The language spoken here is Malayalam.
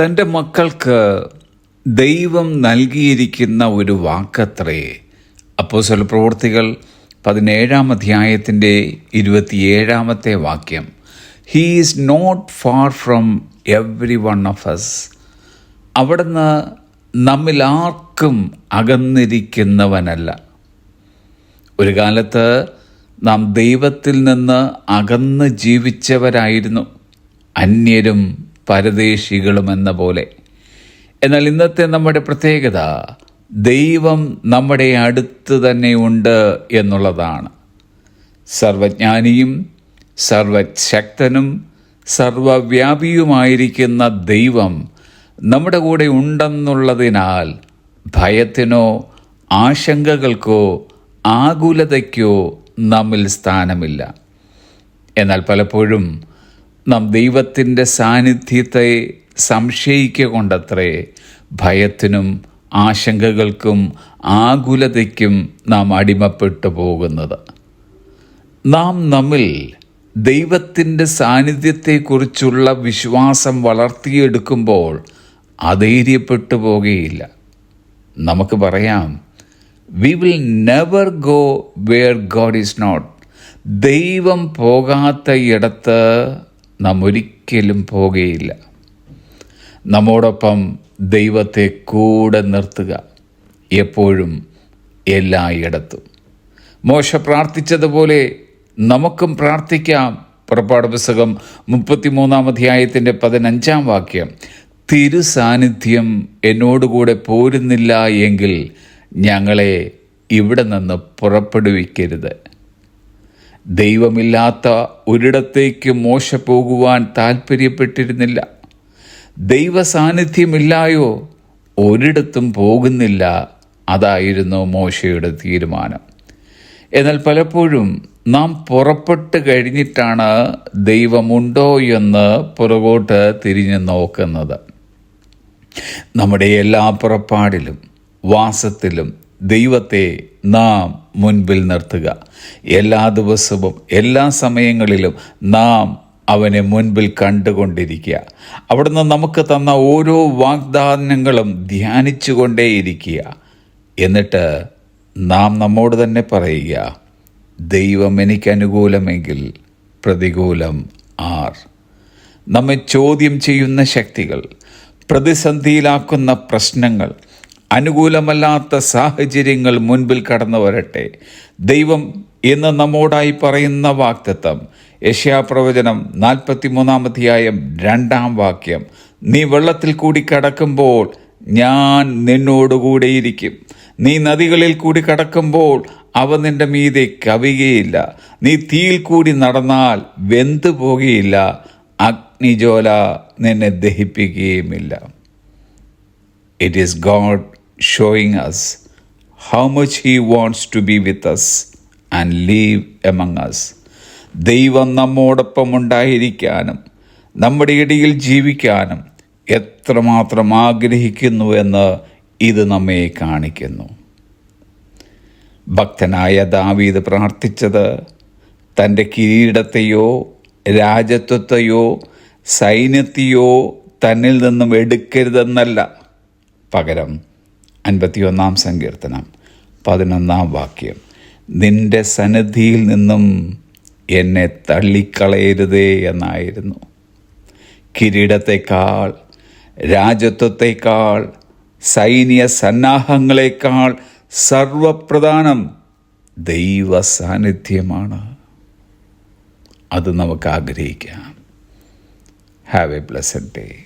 തന്റെ മക്കൾക്ക് ദൈവം നൽകിയിരിക്കുന്ന ഒരു വാക്കത്രേ. അപ്പോസ്തല പ്രവർത്തികൾ പതിനേഴാം അധ്യായത്തിന്റെ ഇരുപത്തിയേഴാമത്തെ വാക്യം. He is not far from every one of us അവിടുന്ന് നമ്മിൽ ആർക്കും അകന്നിരിക്കുന്നവനല്ല. ഒരു കാലത്ത് നാം ദൈവത്തിൽ നിന്ന് അകന്ന് ജീവിച്ചവരായിരുന്നു. അന്യരും പരദേശികളും എന്ന പോലെ. എന്നാൽ ഇന്നത്തെ നമ്മുടെ പ്രത്യേകത ദൈവം നമ്മുടെ അടുത്ത് തന്നെ ഉണ്ട് എന്നുള്ളതാണ്. സർവജ്ഞാനിയും സർവശക്തനും സർവവ്യാപിയുമായിരിക്കുന്ന ദൈവം നമ്മുടെ കൂടെ ഉണ്ടെന്നുള്ളതിനാൽ ഭയത്തിനോ ആശങ്കകൾക്കോ ആകുലതയ്ക്കോ നമ്മിൽ സ്ഥാനമില്ല. എന്നാൽ പലപ്പോഴും നാം ദൈവത്തിന്റെ സാന്നിധ്യത്തെ സംശയിക്കൊണ്ടത്രേ ഭയത്തിനും ആശങ്കകൾക്കും ആകുലതയ്ക്കും നാം അടിമപ്പെട്ടു പോകുന്നത്. നാം നമ്മിൽ ദൈവത്തിന്റെ സാന്നിധ്യത്തെക്കുറിച്ചുള്ള വിശ്വാസം വളർത്തിയെടുക്കുമ്പോൾ അധൈര്യപ്പെട്ടു പോകുകയില്ല. നമുക്ക് പറയാം we will never go where God is not ദൈവം പോകാത്ത ഇടത്ത് നാം ഒരിക്കലും പോകുകയില്ല. നമ്മോടൊപ്പം ദൈവത്തെ കൂടെ നിർത്തുക എപ്പോഴും എല്ലായിടത്തും. മോശ പ്രാർത്ഥിച്ചതുപോലെ നമുക്കും പ്രാർത്ഥിക്കാം. പുറപ്പാട് പുസ്തകം മുപ്പത്തിമൂന്നാം അധ്യായത്തിന്റെ പതിനഞ്ചാം വാക്യം. തിരുസാന്നിധ്യം എന്നോടുകൂടെ പോരുന്നില്ല എങ്കിൽ ഞങ്ങളെ ഇവിടെ നിന്ന് പുറപ്പെടുവിക്കരുത്. ദൈവമില്ലാത്ത ഒരിടത്തേക്ക് മോശ പോകുവാൻ താല്പര്യപ്പെട്ടിരുന്നില്ല ദൈവ സാന്നിധ്യമില്ലായോ ഒരിടത്തും പോകുന്നില്ല. അതായിരുന്നു മോശയുടെ തീരുമാനം. എന്നാൽ പലപ്പോഴും നാം പുറപ്പെട്ട് കഴിഞ്ഞിട്ടാണ് ദൈവമുണ്ടോ എന്ന് പുറകോട്ട് തിരിഞ്ഞു നോക്കുന്നത്. നമ്മുടെ എല്ലാ പുറപ്പാടിലും വാസത്തിലും ദൈവത്തെ നാം മുൻപിൽ നിർത്തുക. എല്ലാ ദിവസവും എല്ലാ സമയങ്ങളിലും നാം അവനെ മുൻപിൽ കണ്ടുകൊണ്ടിരിക്കുക. അവിടുന്ന് നമുക്ക് തന്ന ഓരോ വാഗ്ദാനങ്ങളും ധ്യാനിച്ചുകൊണ്ടേയിരിക്കുക. എന്നിട്ട് നാം നമ്മോട് തന്നെ പറയുക ദൈവം എനിക്ക് അനുകൂലമെങ്കിൽ പ്രതികൂലം ആർ? നമ്മെ ചോദ്യം ചെയ്യുന്ന ശക്തികൾ പ്രതിസന്ധിയിലാക്കുന്ന പ്രശ്നങ്ങൾ അനുകൂലമല്ലാത്ത സാഹചര്യങ്ങൾ മുൻപിൽ കടന്നു വരട്ടെ. ദൈവം എന്ന് നമ്മോടായി പറയുന്ന വാക്തത്വം യശ്യാപ്രവചനം നാൽപ്പത്തി മൂന്നാമധ്യായം രണ്ടാം വാക്യം. നീ വെള്ളത്തിൽ കൂടി കടക്കുമ്പോൾ ഞാൻ നിന്നോടുകൂടെയിരിക്കും നീ നദികളിൽ കൂടി കടക്കുമ്പോൾ അവ നിന്റെ മീതെ കവികയില്ല നീ തീയിൽ കൂടി നടന്നാൽ വെന്തു പോകുകയില്ല. അഗ്നിജോല നിന്നെ ദഹിപ്പിക്കുകയുമില്ല. It is God showing us how much he wants to be with us and live among us ദൈവം നമ്മോടൊപ്പം ഉണ്ടായിരിക്കാനും നമ്മുടെ ഇടയിൽ ജീവിക്കാനും എത്രമാത്രം ആഗ്രഹിക്കുന്നു എന്ന് ഇത് നമ്മെ കാണിക്കുന്നു. ഭക്തനായ ദാവീദ് പ്രാർത്ഥിച്ചത് തന്റെ കിരീടത്തെയോ രാജത്വത്തെയോ സൈന്യത്തെയോ തന്നിൽ നിന്നും എടുക്കരുതെന്നല്ല. പകരം അൻപത്തിയൊന്നാം സങ്കീർത്തനം പതിനൊന്നാം വാക്യം. നിന്റെ സന്നിധിയിൽ നിന്നും എന്നെ തള്ളിക്കളയരുതേ എന്നായിരുന്നു. കിരീടത്തെക്കാൾ രാജ്യത്വത്തെക്കാൾ സൈനിക സന്നാഹങ്ങളെക്കാൾ സർവപ്രധാനം ദൈവ സാന്നിധ്യമാണ് അത് നമുക്ക് ആഗ്രഹിക്കാം. Have A blessed day